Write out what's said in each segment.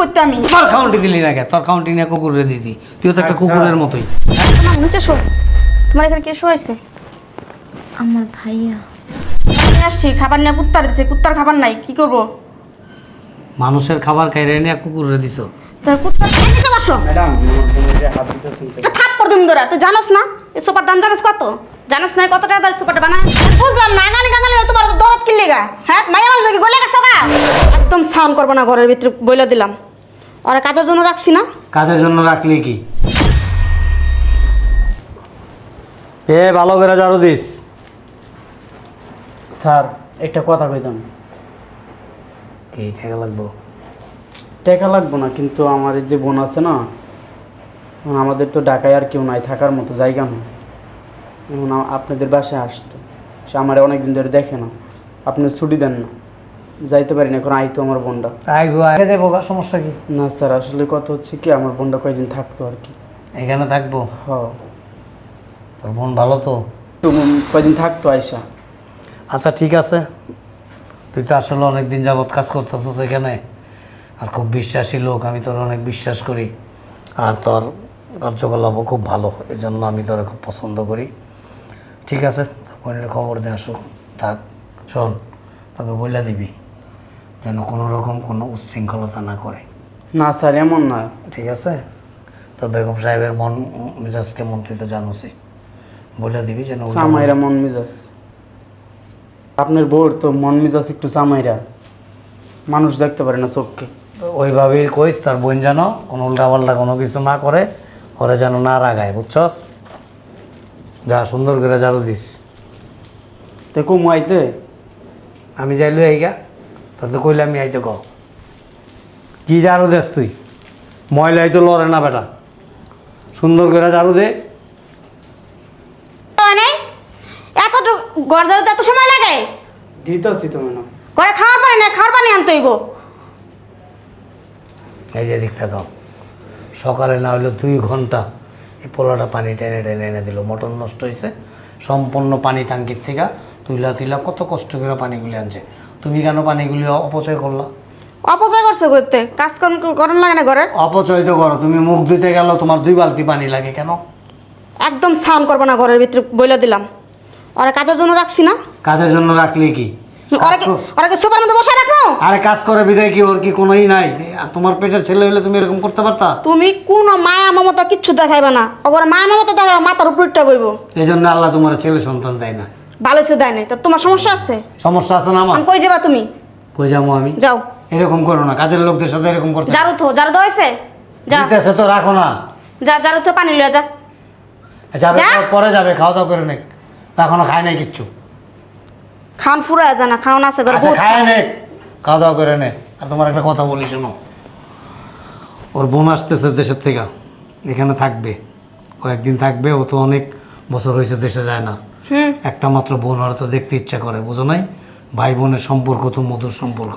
করতে আমি। তোর কাউন্টি দিলি না কে? তোর কাউন্টি নিয়ে কুকুরে দিতি। তুই তো একটা আচ্ছা। কুকুরের মতোই। নিচে শো তোমার এখানে কে শো আছে? আমার ভাইয়া। আমি আসছি খাবার নিয়ে কুত্তার দিছে কুত্তার খাবার নাই কি করব? মানুষের খাবার খাইরে নিয়ে কুকুরে দিছ। তোর কুত্তার নিচে বসো। ম্যাডাম হাত দিতেছেন থাপ্পড় তুমি ধরা তুই জানোস না? এই সোপার দাম জানোস কত? জানোস না কত টাকা সোপারটা বানায়? বুঝলাম না গালি গাঙ্গালি তোমার তো দরদ কিনলি গা। হ্যাঁ মাইয়া মানুষ কি গলে গেছো গা? একদম সাউন্ড করব না ঘরের ভিতরে বইলে দিলাম। ওরা কাজের জন্য রাখছি না? কাজের জন্য রাখলি কি? এ ভালো করে জারো দিস। স্যার একটা কথা কইতাম। এই টাকা লাগবো? টাকা লাগবো না কিন্তু আমার এই যে বোন আছে না আমাদের তো ঢাকায় আর কেউ নাই থাকার মতো জায়গা না এখন আপনাদের বাসায় আসতো। সে আমার অনেক দিন ধরে দেখে না। আপনি ছুটি দেন না। যাইতে পারি না এখন আইতো আমার বোনটা। আইবো আগে যাব সমস্যা কি? না স্যার আসলে কথা হচ্ছে কি আমার বোনটা কয়েকদিন থাকতো আর কি। এখানে থাকব? হ তোর বোন ভালো তো? কয়েকদিন থাকতো আয়সা আচ্ছা ঠিক আছে। তুই তো আসলে অনেক দিন যাবৎ কাজ করতেছিস এখানে। আর খুব বিশ্বাসী লোক আমি তোর অনেক বিশ্বাস করি। আর তোর কার্যকলাপও খুব ভালো এই জন্য আমি তোরে খুব পছন্দ করি। ঠিক আছে বোনের খবর দে আসুক। থাক শোন তবে বলে দিবি। যেন কোনো রকম কোনো উচ্ছৃঙ্খলতা না করে। না স্যার এমন না। ঠিক আছে? তো বেগম সাহেবের মন মেজাজ কেমন তুই তো জানোসই বলে দিবি যেন সামাইরা মন মিজাজ। আপনার বউর তো মন মিজাজ একটু সামাইরা। মানুষ দেখতে পারে না চোখকে। ওইভাবেই কইস তার বোন যেন কোনো উল্টাপাল্টা কোনো কিছু না করে ওরে যেন না রাগায় বুঝছস? যা সুন্দর করে ঝাড়ু দিস। তো কমু আইতে। আমি যাইলু এইগা তাতে কইলে আমি আইতে কও। কি ঝাড়ু দেস তুই? ময়লাই তো লড়ে না বেটা। সুন্দর করে ঝাড়ু দে। এত গরজাতে এত সময় লাগে? দিতেছি তো ম্যাডাম। ঘরে খাওয়ার পানি না খাওয়ার পানি আনতে হইব। এই যে দিক থাকাও সকালে না হইল দুই ঘণ্টা এই পোলাটা পানি টেনে টেনে এনে দিল। মটন নষ্ট হয়েছে সম্পূর্ণ পানি টাঙ্কির থেকে তুইলা তুইলা কত কষ্ট করে পানিগুলি আনছে। তুমি কেন পানিগুলি অপচয় করলা? অপচয় করছে করতে। কাজ করার লাগে না ঘরের। অপচয় তো করো তুমি মুখ ধুতে গেল তোমার দুই বালতি পানি লাগে কেন? একদম সাউন্ড করব না ঘরের ভিতরে বইলে দিলাম। ওরা কাজের জন্য রাখছি না? কাজের জন্য রাখলি কি? সোফার মধ্যে বসে আরে কাজ করে বিদায় কি ওর কি কোনোই নাই? তোমার পেটের ছেলে হলে তুমি এরকম করতে পারতা? তুমি কোনো মায়া মমতা কিচ্ছু দেখাইবে না। ওগর মায়া মমতা দেখা মাথার উপরটা বইব। এই জন্য আল্লাহ তোমার ছেলে সন্তান দেয় না। ভালো সে দেয় নাই। তা তোমার সমস্যা আছে? সমস্যা আছে না আমার? আমি কই যাবা তুমি? কই যাব আমি? যাও। এরকম করো না কাজের লোকদের সাথে এরকম করতে জারু থো জারু তো হয়েছে যা। দিতেছে তো রাখো না। যা জারু তো পানি লিয়ে যা। যাবে পরে যাবে খাওয়া দাওয়া করে নে এখনও খায় নাই কিচ্ছু। খাওয়ান ফুরা যায় না খাওয়ান আছে ঘরে আচ্ছা বহুত খায় নে খাওয়া দাওয়া করে নে আর তোমার একটা কথা বলি শোনো। ওর বোন আসতেছে দেশের থেকে। এখানে থাকবে। কয়েকদিন থাকবে ও তো অনেক বছর হয়েছে দেশে যায় না। একটা মাত্র বোন ওরা তো দেখতে ইচ্ছা করে বুঝো নাই? ভাই বোনের সম্পর্ক তো মধুর সম্পর্ক।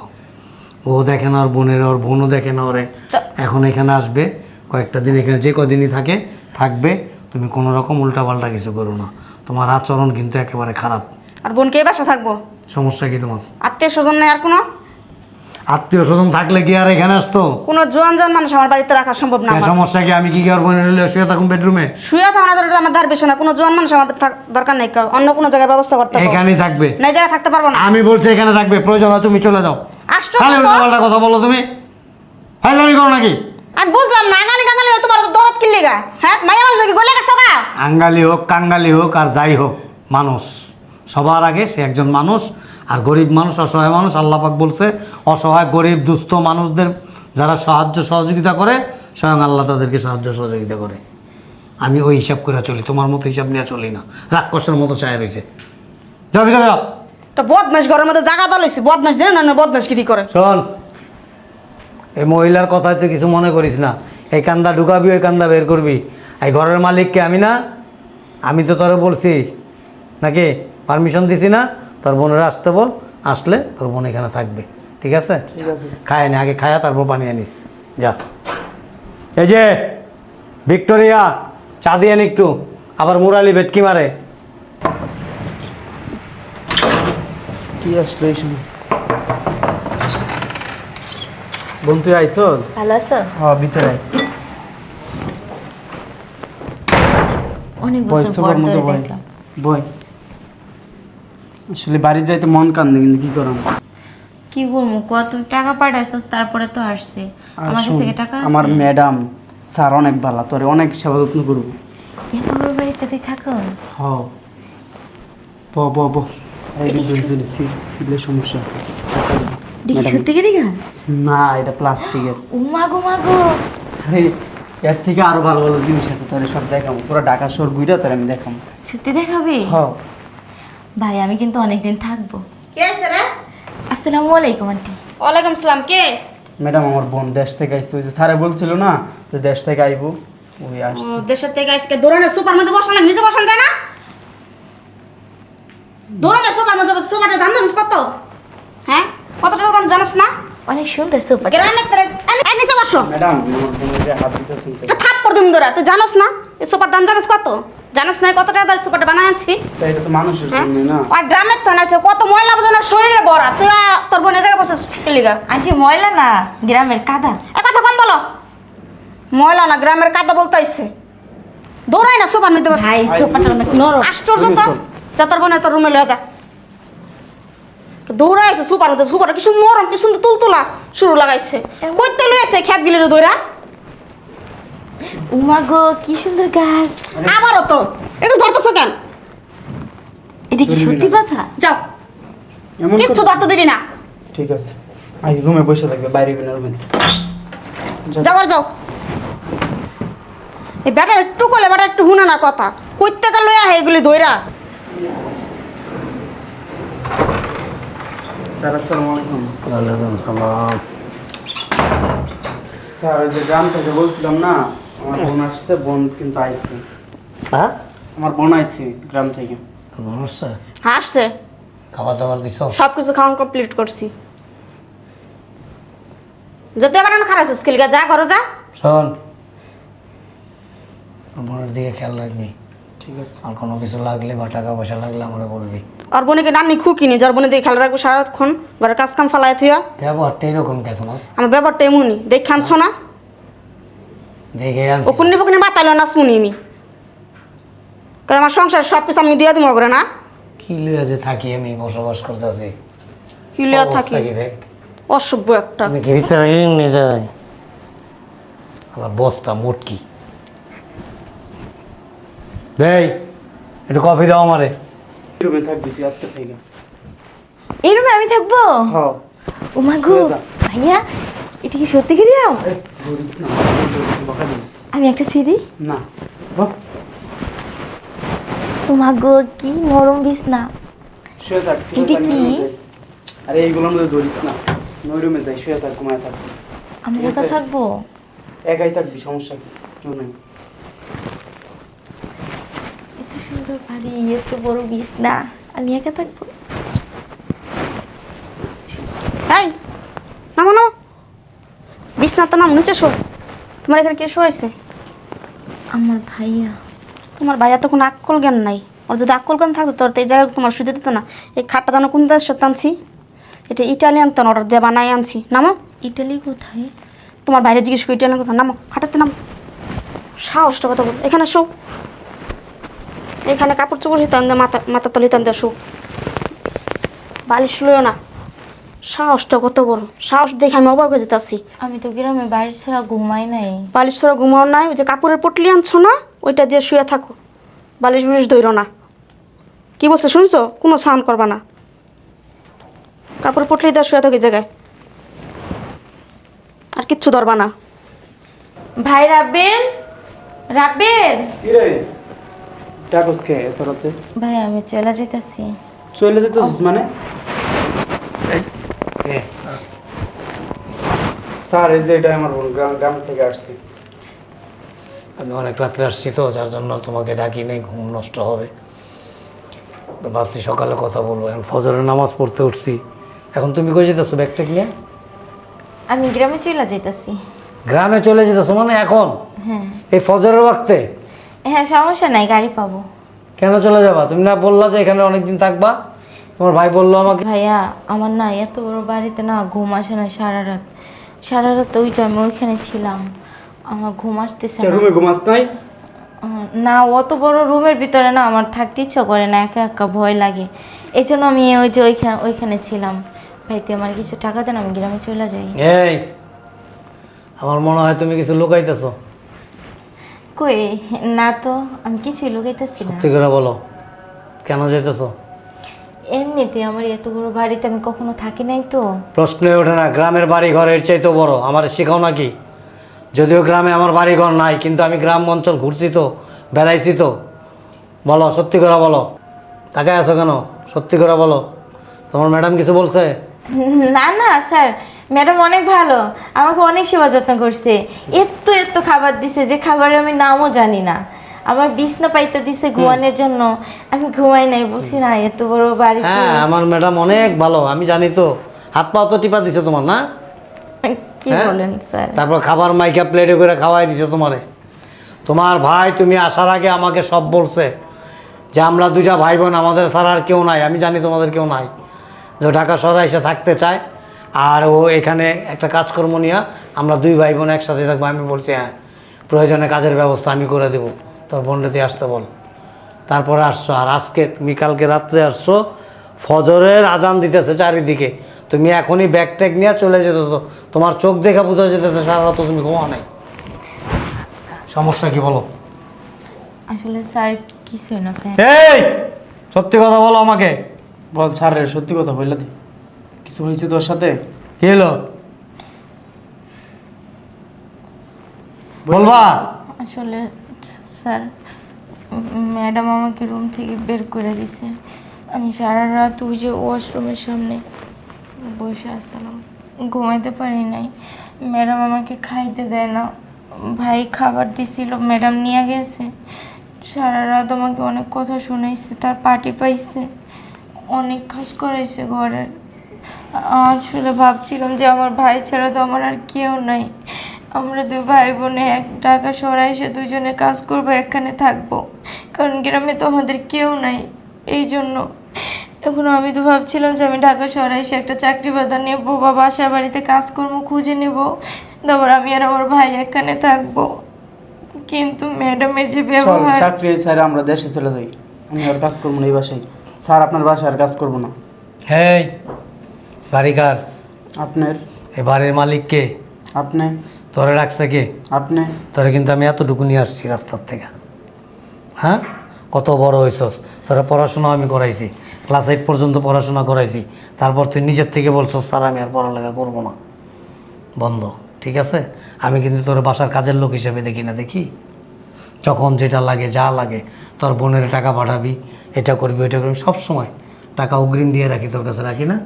ও দেখে না ওর বোনের ওর বোনও দেখে না ওরে। এখন এখানে আসবে কয়েকটা দিন এখানে যে কদিনই থাকে থাকবে তুমি কোনো রকম উল্টাপাল্টা কিছু করো না। তোমার আচরণ কিন্তু একেবারে খারাপ। আর বোনকে বাসা থাকব? সমস্যা কি তোমার? আত্মীয় স্বজন নেই আর কোনো? আত্মীয় স্বজন থাকলে কি আর এখানে আসতো? কোনো জোয়ান জোয়ান মানুষ আমার বাড়িতে রাখা সম্ভব না আমার। সমস্যা কি? আমি কি কি আর বোনের হলে শুয়ে থাকুন বেডরুমে? শুয়ে থাকা না দরকার আমার ধার বেশি না। কোনো জোয়ান মানুষ আমার থাক- দরকার নেই। অন্য কোনো জায়গায় ব্যবস্থা করতে হবে। এখানেই থাকবে। না জায়গায় থাকতে পারব না। আমি বলছি এখানে থাকবে প্রয়োজন হয় তুমি চলে যাও। আসছো খালি তো? উল্টাপাল্টা কথা বলো তুমি। ফাইলামি করো নাকি? আমি বুঝলাম না গালি গাঙ্গালি তোমার তো দরদ গা হ্যাঁ মাইয়া মানুষ কি গলে গেছো গা? আঙ্গালি হোক কাঙ্গালি হোক আর যাই হোক মানুষ। সবার আগে সে একজন মানুষ আর গরিব মানুষ অসহায় মানুষ আল্লাপাক বলছে অসহায় গরিব দুস্থ মানুষদের যারা সাহায্য সহযোগিতা করে স্বয়ং আল্লাহ তাদেরকে সাহায্য সহযোগিতা করে। আমি ওই হিসাব করে চলি তোমার মতো হিসাব নিয়ে চলি না। রাক্ষসের মতো চায় রয়েছে তো বদমাস ঘরের মধ্যে জায়গা দলাইছি বদমাস জেনে না না বদমাস কি করে। শোন এই মহিলার কথায় তুই কিছু মনে করিস না। এই কান্দা ঢুকাবি ওই কান্দা বের করবি। এই ঘরের মালিককে আমি না আমি তো তোরে বলছি নাকি? পারমিশন দিছি না? তোর বোনেরা আসতে বল আসলে তোর বোন এখানে থাকবে ঠিক আছে? খায় না আগে খায়া তারপর পানি আনিস যা। এই যে ভিক্টোরিয়া চা দিয়ে আন একটু। আবার মুরালি ভেটকি মারে। কি আসলো এই সময় বোন তুই আইছস? ভালো আছো? হ্যাঁ ভিতরে আয়। অনেক বয় বছর পর দেখলাম। বয়। আসলে বাড়ি যাইতে মন কান্দে কিন্তু কি করাম? কি করব? কত টাকা পাঠাইছস তারপরে তো আসছে। আর আমার শোন, কাছে কি টাকা আছে? আমার ম্যাডাম স্যার অনেক ভালো তোরে অনেক সেবা যত্ন করব। এত বড় বাড়িতে তুই থাকস? হ। ব ব ব। এই এটা কি সিলে সমস্যা আছে। দেখি ম্যাডাম। সত্যি করে গাছ না এটা প্লাস্টিকের। উমা গো মা গো। আরে এর থেকে আরও ভালো ভালো জিনিস আছে তোরে সব দেখাবো। পুরো ঢাকা শহর ঘুরে তোরে আমি দেখাবো। সত্যি দেখাবে? হ। ভাই আমি কিন্তু অনেকদিন থাকব। কে আছে রে? আসসালামু আলাইকুম আন্টি। ওয়ালাইকুম সালাম কে? ম্যাডাম আমার বোন দেশ থেকে আসছে। ওই যে স্যারে বলছিল না যে দেশ থেকে আইবো ওই ও, আসছে। দেশের থেকে আজকে দৌড়ানে সুপার মধ্যে বসান না নিজে বসান যায় না। দৌড়ানে সুপার মধ্যে বসে সুপারটা দাম জানিস কত? হ্যাঁ? কত টাকা দাম জানিস না? অনেক সুন্দর সুপার। গ্রামের তোরে এই, নিচে বসো। ম্যাডাম আমার বোনের হাত এটা থাপ্পড় দিন ধরে তুই জানোস না? এই সুপার দাম জানিস কত? জানিস না কত টাকা দাম সুপারটা তা এটা তো মানুষের হ্যাঁ। জন্য না। ওই গ্রামের তো না সে কত ময়লা আবর্জনা শরীরে ভরা। তুই তোর বোনের জায়গায় বসে লিগা। আন্টি ময়লা না গ্রামের কাদা। এ কথা কম বলো। ময়লা না গ্রামের কাদা বলতে আইছে। দৌড়াই না সুপার নিতে বসে। ভাই সুপারটা অনেক নরম। আশ্চর্য তো। যা তোর বোনের তোর রুমে লয়ে যা। দৌড়াই আছে সুপার মধ্যে সুপার কি সুন্দর নরম কি সুন্দর তুলতুলা। শুরু লাগাইছে। কইতে লইছে খেত গিলে দৌড়া উমা গো কি সুন্দর গাছ। আবারও তো। এগুলো ধরতেছো কেন? এটা কি সত্যি। কথা? যাও। কিচ্ছু ধরতে দিবি না। ঠিক আছে। আগে ঘুমে বসে থাকবে বাইরে বের হবেন যাও। ঘরে যাও। এই ব্যাটার একটু ব্যাটার একটু শুনে না কথা। কইতে গেল এগুলি স্যার আসসালামু আলাইকুম। ওয়ালাইকুম সালাম স্যার যে গ্রাম থেকে বলছিলাম না আমার বোন আসছে বোন কিন্তু আইছে। হ্যাঁ? আমার বোন আইছে গ্রাম থেকে। নমস্কার হাসছে খাবার দাবার দিছ? সব কিছু খাওয়ান কমপ্লিট করছি। যেতে পারে না খারাপ স্কিল যা ঘরে যা। শোন। মনের দিকে খেয়াল রাখবি। ঠিক আছে। আর কোনো কিছু লাগলে বা টাকা পয়সা লাগলে আমরা বলবি। আর বোনকে নানি খুকিনি যার বোনে দিয়ে খেলা রাখব সারাক্ষণ। ঘরের কাজ কাম ফালাই থুয়া ব্যবহারটা এরকম কে তোমার আমার ব্যাপারটা এমনই। দেখে আনছো না? দেখে ও আনছি কুন্নি ফুকুনি বাতালো না শুনি আমি। কারণ আমার সংসার সব কিছু আমি দিয়ে দিব করে না? কি লইয়া যে থাকি আমি বসবাস করতেছি। কি লিয়া থাকি? দেখ? অসভ্য একটা। আমি কি ভিতরে আমার বস্তা মোটকি। দেই একটু কফি দাও আমারে। রুমে থাকবি তুই আজকে থেকে এই রুমে আমি থাকব? হ্যাঁ। উমা গো ভাইয়া এটা কি সত্যি আমি একটা সিঁড়ি? না গো কি নরম বিছনা। শুয়ে থাক ঠিক এটা কি? আরে এইগুলোর মধ্যে ধরিস না। নই রুমে যাই শুয়ে থাক ঘুমায় থাক। আমি একা থাকব? একাই থাকবি সমস্যা কি? কেউ নেই। এত সুন্দর বাড়ি এত বড় বিছনা। আমি একা থাকব? এই নামো নামো। বিছনা তো নাম নিচে শো। তোমার এখানে কে শোয়াইছে আমার ভাইয়া। তোমার ভাইয়া তো কোনো আক্কল জ্ঞান নাই। ওর যদি আক্কল জ্ঞান থাকতো তোর তো এই জায়গায় তোমার শুতে দিত না। এই খাটটা যেন কোন দেশ সত্য আনছি? এটা ইটালিয়ান তো অর্ডার দিয়ে বানাই আনছি। নামো। ইটালি কোথায়? তোমার বাইরে জিজ্ঞেস করি ইটালিয়ান কথা নামো। খাটাতে নামো। সাহসটা কথা বল এখানে শো। এখানে কাপড় চোপড় টান দিয়ে মাথা মাথা তলি টান দিয়ে শো। বালিশ লইও না। সাহসটা কত বড়। সাহস দেখে আমি অবাক হয়ে যেতেছি। আমি তো গ্রামে বাড়ি ছাড়া ঘুমাই নাই। বালিশ ছাড়া ঘুমাও নাই ওই যে কাপড়ের পটলি আনছো না ওইটা দিয়ে শুয়ে থাকো। বালিশ বুলিশ ধরো না। কি বলছে শুনছো? কোনো সাউন্ড করবা না। কাপড়ের পটলি দিয়ে শুয়ে থাকো এই জায়গায়। আর কিচ্ছু ধরবা না। ভাই রাবেন রাবেন কি রে ডাকস কে এত রাতে? ভাই আমি চলে যেতেছি চলে যেতে মানে এ, স্যার এই যে এটা আমার বোন গ্রাম গ্রাম থেকে আসছি। আমি অনেক রাত্রে আসছি তো যার জন্য তোমাকে ডাকি নেই ঘুম নষ্ট হবে। তো ভাবছি সকালে কথা বলব। এখন ফজরের নামাজ পড়তে উঠছি। এখন তুমি কই যেতেছো ব্যাগটা নিয়ে? আমি গ্রামে চলে যেতেছি গ্রামে চলে যেতেছো মানে এখন? হ্যাঁ। এই ফজরের ওয়াক্তে? হ্যাঁ সমস্যা নাই গাড়ি পাবো। কেন চলে যাবা? তুমি না বললা যে এখানে অনেকদিন থাকবা? তোমার ভাই বলল আমাকে। ভাইয়া আমার না এত বড় বাড়িতে না ঘুম আসে না সারা রাত। সারা রাত ওই যে আমি ওইখানে ছিলাম। আমার ঘুম আসতেছে না। রুমে ঘুমাস নাই? উম, না অত বড় রুমের ভিতরে না আমার থাকতে ইচ্ছা করে না একা একা ভয় লাগে। এই জন্য আমি ওই যে ওইখানে ওইখানে ছিলাম। ভাই তুই আমার কিছু টাকা দেন আমি গ্রামে চলে যাই। এই আমার মনে হয় তুমি কিছু লুকাইতেছো। কই? না তো আমি কিছু লুকাইতেছি না। সত্যি করে বলো কেন যেতেছো এমনিতে আমার এত বড় বাড়িতে আমি কখনো থাকি নাই তো। প্রশ্নই ওঠে না গ্রামের বাড়ি ঘরের চাইতে বড়। আমার শেখাও নাকি? যদিও গ্রামে আমার বাড়ি ঘর নাই কিন্তু আমি গ্রাম অঞ্চল ঘুরছি তো বেড়াইছি তো। বলো সত্যি করে বলো। তাকে আছো কেন? সত্যি করে বলো। তোমার ম্যাডাম কিছু বলছে? না না স্যার ম্যাডাম অনেক ভালো। আমাকে অনেক সেবা যত্ন করছে। এত এত খাবার দিছে যে খাবারের আমি নামও জানি না। আমার বিছনা পাইতে দিছে ঘুমানোর জন্য। আমি ঘুমাই নাই বলছি না এত বড় বাড়িতে হ্যাঁ আমার ম্যাডাম অনেক ভালো আমি জানি তো। হাত পা তো টিপা দিছে তোমার না? কি হ্যাঁ? বলেন স্যার? তারপর খাবার মাইকা প্লেটে করে খাওয়াই দিছে তোমারে। তোমার ভাই তুমি আসার আগে আমাকে সব বলছে যে আমরা দুইটা ভাই বোন আমাদের ছাড়া আর কেউ নাই আমি জানি তোমাদের কেউ নাই। যে ঢাকা শহরে এসে থাকতে চায় আর ও এখানে একটা কাজকর্ম নিয়ে আমরা দুই ভাই বোন একসাথে থাকব আমি বলছি হ্যাঁ প্রয়োজনে কাজের ব্যবস্থা আমি করে দেবো। তোর বোনটাতে আসতে বল। তারপরে আসছো আর আজকে তুমি কালকে রাত্রে আসছো ফজরের আজান দিতেছে চারিদিকে। তুমি এখনই ব্যাগ ট্যাগ নিয়ে চলে যেত তো তোমার চোখ দেখা বোঝা যেতেছে সারা রাত তুমি ঘুমা নাই। সমস্যা কি বলো? আসলে স্যার কিছুই না এই সত্যি কথা বলো আমাকে। বল ছাড় সত্যি কথা বললে দে কিছু হয়েছে তোর সাথে? কি হলো? বলবা। আসলে স্যার, ম্যাডাম আমাকে রুম থেকে বের করে দিছে। আমি সারা রাত ওই যে ওয়াশরুমের সামনে বসে আসলাম ঘুমাইতে পারি নাই। ম্যাডাম আমাকে খাইতে দেয় না। ভাই খাবার দিছিল, ম্যাডাম নিয়ে গেছে। সারা রাত আমাকে অনেক কথা শুনাইছে, তার পার্টি পাইছে। অনেক কাজ করাইছে ঘরের আসলে ভাবছিলাম যে আমার ভাই ছাড়া তো আমার আর কেউ নাই। আমরা দুই ভাই বোনে এক টাকা সরাই এসে দুজনে কাজ করব এখানে থাকব। কারণ গ্রামে তো আমাদের কেউ নাই এই জন্য। এখন আমি তো ভাবছিলাম যে আমি ঢাকা শহরে এসে একটা চাকরি বাদা নেব বা বাসা বাড়িতে কাজকর্ম খুঁজে নেব। তারপর আমি আর আমার ভাই এখানে থাকব। কিন্তু ম্যাডামের যে ব্যবহার চাকরি ছাড়া আমরা দেশে চলে যাই। আমি আর কাজ করব না এই বাসায়। স্যার আপনার বাসায় আর কাজ করব না। হেই বাড়িকার। আপনার? এই বাড়ির মালিককে। আপনি? তোরে রাখছে কে? আপনি। তোরে কিন্তু আমি এতটুকু নিয়ে আসছি রাস্তার থেকে। হ্যাঁ? কত বড় হয়েছস তোরা পড়াশোনা আমি করাইছি। ক্লাস এইট পর্যন্ত পড়াশোনা করাইছি। তারপর তুই নিজের থেকে বলছস স্যার আমি আর পড়ালেখা করব না। বন্ধ ঠিক আছে? আমি কিন্তু তোর বাসার কাজের লোক হিসেবে দেখি না দেখি? যখন যেটা লাগে যা লাগে তোর বোনের টাকা পাঠাবি এটা করবি ওইটা করবি সব সময় টাকা অগ্রিম দিয়ে রাখি তোর কাছে রাখি না?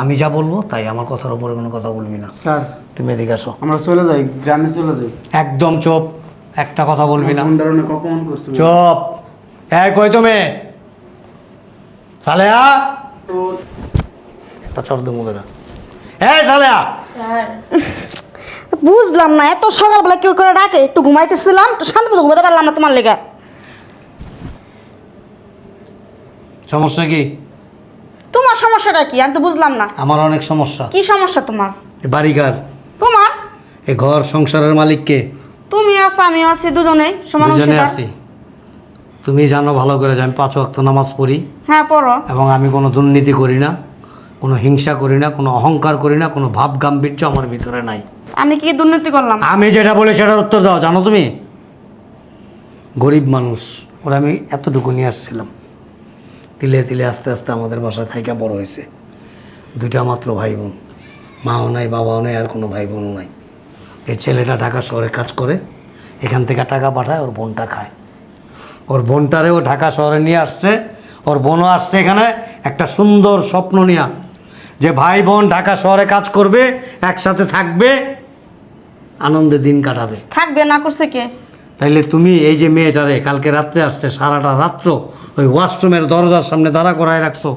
আমি যা বলব তাই আমার কথার উপরে কোনো কথা বলবি না। স্যার। তুমি এদিকে আসো। আমরা চলে যাই গ্রামে চলে যাই। একদম চোপ একটা কথা বলবি না। কোন ধরনের কখন করছি চুপ। এই কই তুমি? সালেহা? একটা চর তোরা। এই সালেহা? স্যার। বুঝলাম না এত সকালবেলা কেউ করে ডাকে একটু ঘুমাইতেছিলাম তো শান্তি মতো ঘুমাতে পারলাম না তোমার লেগে। সমস্যা কি? সমস্যাটা কি? আমি তো বুঝলাম না। আমার অনেক সমস্যা। কি সমস্যা তোমার? এ বাড়িঘর। তোমার? এ ঘর সংসারের মালিককে। তুমি আছো আমি আছি দুজনেই সমান দুজনে অংশীদার। আছি। তুমি জানো ভালো করে যে আমি পাঁচ ওয়াক্ত নামাজ পড়ি। হ্যাঁ পড়ো। এবং আমি কোনো দুর্নীতি করি না কোনো হিংসা করি না কোনো অহংকার করি না কোনো ভাব গাম্ভীর্য আমার ভিতরে নাই। আমি কি দুর্নীতি করলাম? আমি যেটা বলি সেটার উত্তর দাও জানো তুমি? গরিব মানুষ ওরা আমি এতটুকু নিয়ে আসছিলাম। তিলে তিলে আস্তে আস্তে আমাদের বাসায় থাইকা বড় হয়েছে। দুইটা মাত্র ভাই বোন মাও নাই বাবাও নাই আর কোনো ভাই বোনও নাই। এই ছেলেটা ঢাকা শহরে কাজ করে এখান থেকে টাকা পাঠায় ওর বোনটা খায়। ওর বোনটারেও ঢাকা শহরে নিয়ে আসছে ওর বোনও আসছে এখানে একটা সুন্দর স্বপ্ন নিয়ে। যে ভাই বোন ঢাকা শহরে কাজ করবে একসাথে থাকবে আনন্দে দিন কাটাবে। থাকবে না করছে কে? তাইলে তুমি এই যে মেয়েটারে কালকে রাত্রে আসছে সারাটা রাত্র ওই ওয়াশরুমের দরজার সামনে দাঁড়া করায় রাখছো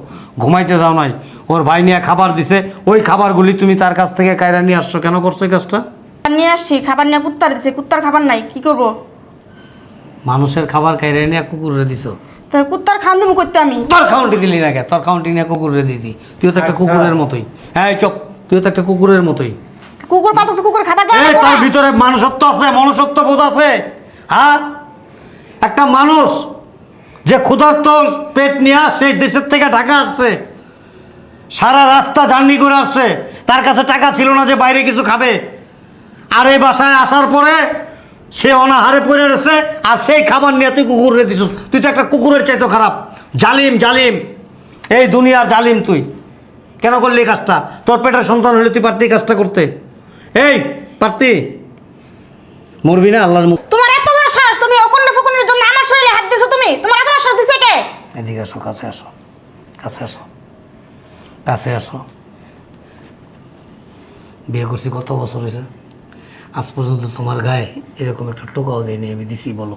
ঘুমাইতে দাও নাই। ওর ভাই নিয়ে খাবার দিছে ওই খাবারগুলি তুমি তার কাছ থেকে কায়রা নিয়ে আসছো কেন করছ এই কাজটা? নিয়ে আসছি খাবার নিয়ে কুত্তার দিছে কুত্তার খাবার নাই কি করব? মানুষের খাবার কায়রা নিয়ে কুকুরে দিছো? তার কুত্তার খান দেবো করতে আমি। তোর কাউন্টি দিলি না কে? তোর কাউন্টি নিয়ে কুকুরে দিতি তুইও তো একটা আচ্ছা। কুকুরের মতোই। হ্যাঁ চপ তুইও তো একটা কুকুরের মতোই। কুকুর পাতাছে কুকুর খাবার দাও এই তার ভিতরে মানুষত্ব আছে মনুষ্যত্ব বোধ আছে। হ্যাঁ? একটা মানুষ যে ক্ষুধার্ত পেট নিয়ে সেই দেশের থেকে ঢাকা আসছে, সারা রাস্তা জার্নি করে আসছে, তার কাছে টাকা ছিল না যে বাইরে কিছু খাবে। আর এই বাসায় আসার পরে সে অনাহারে পড়ে রয়েছে, আর সেই খাবার নিয়ে তুই কুকুর রে দিছিস। তুই তো একটা কুকুরের চাইতো খারাপ। জালিম জালিম। এই দুনিয়ার জালিম তুই। কেন করলি কাজটা? তোর পেটের সন্তান হলে তুই পারতি কাজটা করতে। এই, পারতি। মরবি না আল্লাহর মুখ তোমার এত বড় সাহস তুমি অকন্য ফকনের জন্য আমার শরীরে হাত দিছো তুমি? তোমার এত সাহস দিছে কে? এদিকে আসো কাছে আসো কাছে আসো কাছে আসো। বিয়ে করছি কত বছর হয়েছে? আজ পর্যন্ত তোমার গায়ে এরকম একটা টোকাও দেয়নি আমি দিছি বলো।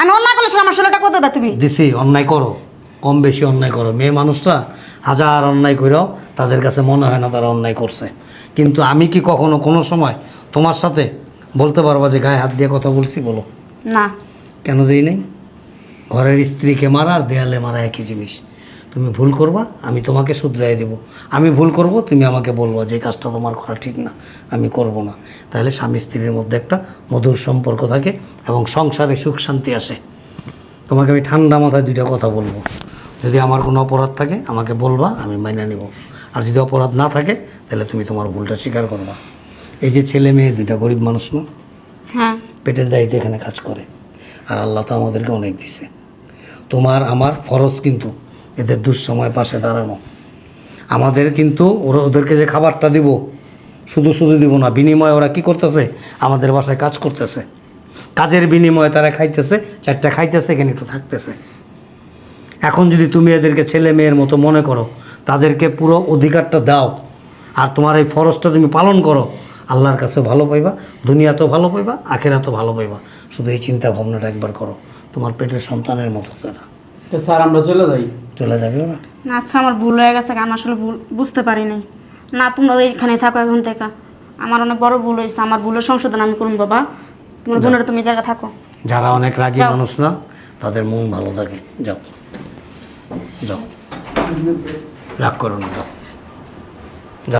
আমি অন্যায় করলে আমার শরীরটা কত দেবে তুমি? দিছি অন্যায় করো কম বেশি অন্যায় করো। মেয়ে মানুষরা হাজার অন্যায় করেও তাদের কাছে মনে হয় না তারা অন্যায় করছে। কিন্তু আমি কি কখনো কোনো সময় তোমার সাথে বলতে পারব যে গায়ে হাত দিয়ে কথা বলছি বলো? না। কেন দিই নাই? ঘরের স্ত্রীকে মারা আর দেয়ালে মারা একই জিনিস। তুমি ভুল করবা আমি তোমাকে শুধরাই দেব। আমি ভুল করব তুমি আমাকে বলব যে কাজটা তোমার করা ঠিক না আমি করব না। তাহলে স্বামী স্ত্রীর মধ্যে একটা মধুর সম্পর্ক থাকে এবং সংসারে সুখ শান্তি আসে। তোমাকে আমি ঠান্ডা মাথায় দুইটা কথা বলব। যদি আমার কোনো অপরাধ থাকে আমাকে বলবা আমি মাইনা নেব। আর যদি অপরাধ না থাকে তাহলে তুমি তোমার ভুলটা স্বীকার করবা। এই যে ছেলে মেয়ে দুইটা গরিব মানুষ না? হ্যাঁ। পেটের দায়িত্ব এখানে কাজ করে। আর আল্লাহ তো আমাদেরকে অনেক দিছে। তোমার, আমার ফরজ কিন্তু এদের দুঃসময় পাশে দাঁড়ানো। আমাদের কিন্তু ওরা ওদেরকে যে খাবারটা দিব, শুধু শুধু দিব না, বিনিময়ে ওরা কি করতেছে? আমাদের বাসায় কাজ করতেছে। কাজের বিনিময়ে তারা খাইতেছে, চারটা খাইতেছে, এখানে একটু থাকতেছে। এখন যদি তুমি এদেরকে ছেলে মেয়ের মতো মনে করো, তাদেরকে পুরো অধিকারটা দাও, আর তোমার এই ফরজটা তুমি পালন করো, আল্লাহর কাছে ভালো পাইবা, দুনিয়াতেও ভালো পাইবা, আখেরাতেও ভালো পাইবা। শুধু এই চিন্তা ভাবনাটা একবার করো। তোমার পেটের সন্তানের মতো তারা। তো স্যার আমরা চলে যাই। চলে যাবে ওরা? না আচ্ছা আমার ভুল হয়ে গেছে আমি আসলে ভুল বুঝতে পারি নাই। না তোমরা এইখানে থাকো এখন থেকে। আমার অনেক বড় ভুল হয়েছে আমার ভুলের সংশোধন আমি করুন বাবা। তোমার বোনের তুমি জায়গা থাকো। যারা অনেক রাগী। মানুষ না তাদের মন ভালো থাকে। যাও। যাও। রাগ করো না যাও।